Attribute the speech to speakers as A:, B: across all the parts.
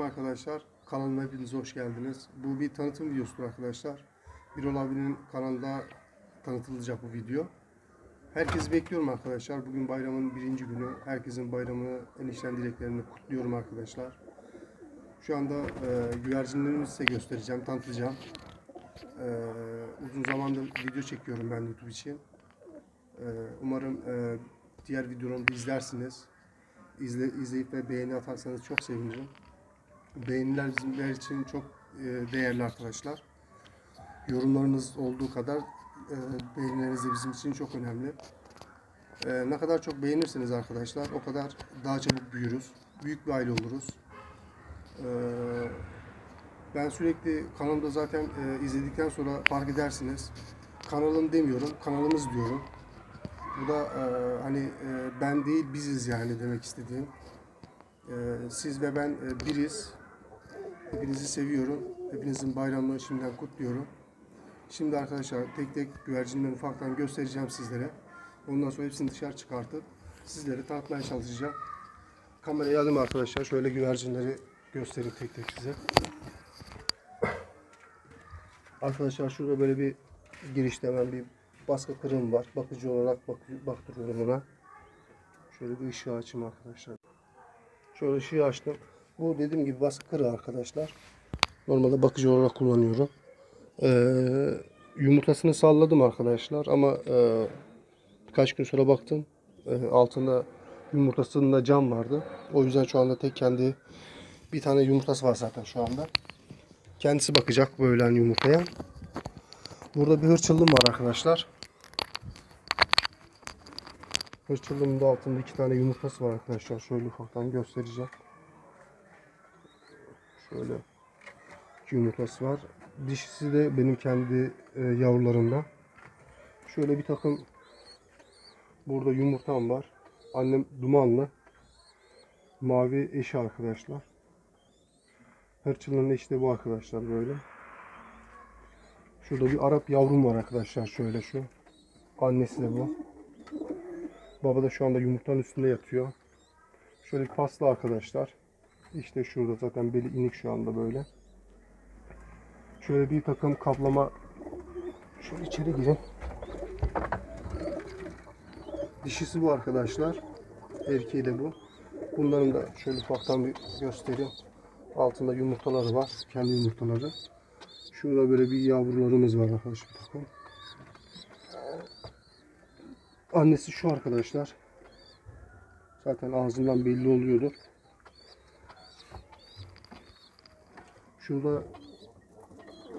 A: Selamünaleyküm arkadaşlar. Kanalıma hepiniz hoş geldiniz. Bu bir tanıtım videosudur arkadaşlar. Birol abinin kanalında tanıtılacak bu video. Herkesi bekliyorum arkadaşlar. Bugün bayramın birinci günü. Herkesin bayramını, en içten dileklerini kutluyorum arkadaşlar. Şu anda e, güvercinlerimizi size göstereceğim, tanıtacağım. E, uzun zamandır video çekiyorum ben YouTube için. E, umarım e, diğer videolarımı izlersiniz. İzle, izleyip ve beğeni atarsanız çok sevinirim. Beğeniler bizimler için çok e, değerli arkadaşlar. Yorumlarınız olduğu kadar e, beğenileriniz de bizim için çok önemli. E, ne kadar çok beğenirseniz arkadaşlar o kadar daha çabuk büyürüz. Büyük bir aile oluruz. Ben sürekli kanalımda zaten izledikten sonra fark edersiniz. Kanalım demiyorum, kanalımız diyorum. Bu da e, hani e, ben değil biziz yani demek istediğim. E, siz ve ben e, biriz. Hepinizi seviyorum. Hepinizin bayramını şimdiden kutluyorum. Şimdi arkadaşlar tek tek güvercinleri ufaktan göstereceğim sizlere. Ondan sonra hepsini dışarı çıkartıp sizlere tanıtmaya çalışacağım. Kamerayı alayım arkadaşlar. Şöyle güvercinleri göstereyim tek tek size. Arkadaşlar şurada böyle bir girişte hemen bir baskı kırığım var. Bakıcı olarak bak baktırıyorum ona. Şöyle bir ışığı açayım arkadaşlar. Şöyle ışığı açtım. Bu dediğim gibi baskı kırığı arkadaşlar. Normalde bakıcı olarak kullanıyorum. Ee, yumurtasını salladım arkadaşlar ama e, birkaç gün sonra baktım. e, altında yumurtasında cam vardı. O yüzden şu anda tek kendi bir tane yumurtası var zaten şu anda. Kendisi bakacak böyle yumurtaya. Burada bir hırçıllım var arkadaşlar. Hırçıllımın da altında iki tane yumurtası var arkadaşlar. Şöyle ufaktan göstereceğim. Şöyle iki yumurtası var. Dişisi de benim kendi e, yavrularımdan. Şöyle bir takım burada yumurtam var. Annem dumanlı. Mavi eşi arkadaşlar. Hırçıllığın eşi de bu arkadaşlar böyle. Şurada bir Arap yavrum var arkadaşlar şöyle şu. Annesi de bu. Baba da şu anda yumurtanın üstünde yatıyor. Şöyle paslı arkadaşlar. İşte şurada zaten beli inik şu anda böyle. Şöyle bir takım kaplama. Şöyle içeri girin. Dişisi bu arkadaşlar. Erkeği de bu. Bunların da şöyle ufaktan bir göstereyim. Altında yumurtaları var. Kendi yumurtaları. Şurada böyle bir yavrularımız var arkadaşlar. Bakın. Annesi şu arkadaşlar. Zaten ağzından belli oluyordu. Şurada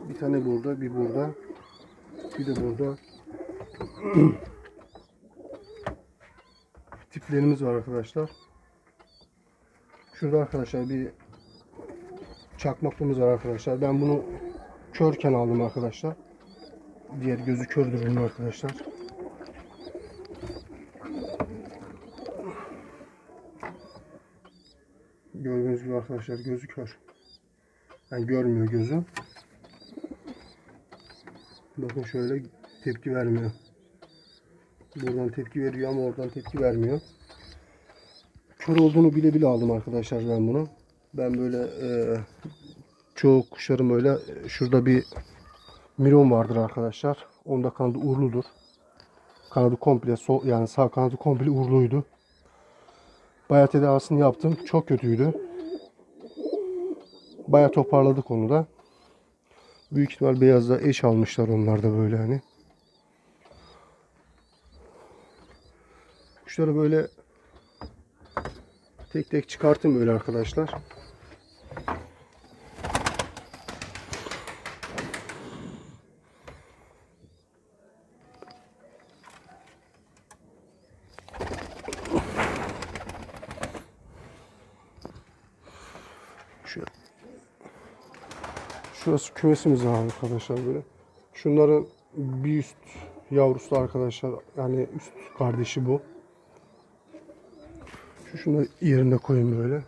A: bir tane burada, bir burada. Bir de burada. Tiplerimiz var arkadaşlar. Şurada arkadaşlar bir çakmaklımız var arkadaşlar. Ben bunu körken aldım arkadaşlar. Diğer gözü kördür bunun arkadaşlar. Gördüğünüz gibi arkadaşlar gözü kör. Yani görmüyor gözü. Bakın şöyle tepki vermiyor. Buradan tepki veriyor ama oradan tepki vermiyor. Kör olduğunu bile bile aldım arkadaşlar ben bunu. Ben böyle e, çoğu kuşlarım öyle. Şurada bir miron vardır arkadaşlar. Onda kanadı uğurludur. Kanadı komple sol yani sağ kanadı komple uğurluydu. Bayağı tedavisini yaptım. Çok kötüydü. Bayağı toparladık onu da. Büyük ihtimal beyazda eş almışlar onlar da böyle hani. Kuşları böyle tek tek çıkartın böyle arkadaşlar. Şurası kümesimiz var arkadaşlar böyle. Şunların bir üst yavrusu da arkadaşlar. Yani üst kardeşi bu. Şu şunu yerine koyayım böyle.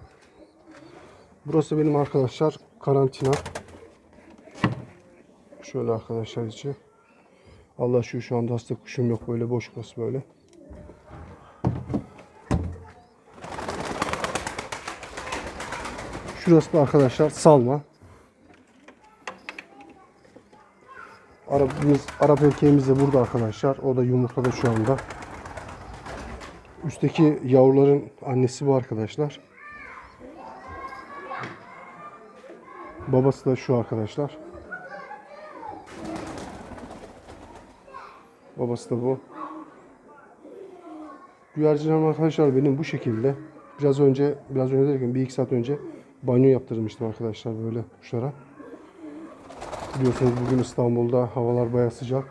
A: Burası benim arkadaşlar karantina. Şöyle arkadaşlar içi. Allah şu şu anda hasta kuşum yok böyle boş burası böyle. Şurası da arkadaşlar salma. Arabımız, Arap erkeğimiz de burada arkadaşlar. O da yumurtada şu anda. Üstteki yavruların annesi bu arkadaşlar. Babası da şu arkadaşlar. Babası da bu. Güvercinim arkadaşlar benim bu şekilde. Biraz önce, biraz önce derken bir iki saat önce banyo yaptırmıştım arkadaşlar böyle kuşlara. Biliyorsunuz bugün İstanbul'da havalar bayağı sıcak.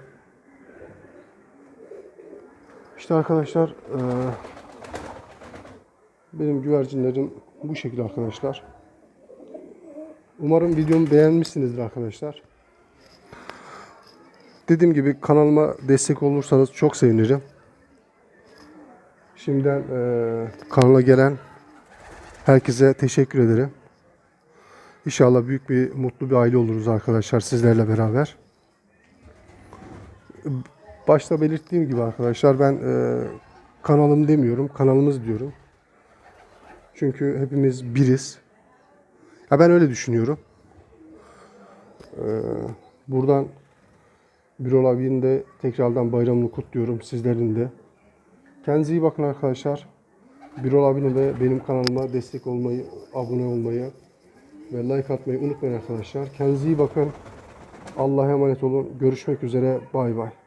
A: İşte arkadaşlar eee, benim güvercinlerim bu şekilde arkadaşlar. Umarım videomu beğenmişsinizdir arkadaşlar. Dediğim gibi kanalıma destek olursanız çok sevinirim. Şimdiden eee kanala gelen herkese teşekkür ederim. İnşallah büyük bir mutlu bir aile oluruz arkadaşlar sizlerle beraber. Başta belirttiğim gibi arkadaşlar ben eee, kanalım demiyorum, kanalımız diyorum. Çünkü hepimiz biriz. Ya ben öyle düşünüyorum. Eee, buradan Birol abinin de tekrardan bayramını kutluyorum sizlerin de. Kendinize iyi bakın arkadaşlar. Birol abine ve benim kanalıma destek olmayı, abone olmayı ve like atmayı unutmayın arkadaşlar. Kendinize iyi bakın. Allah'a emanet olun. Görüşmek üzere. Bay bay.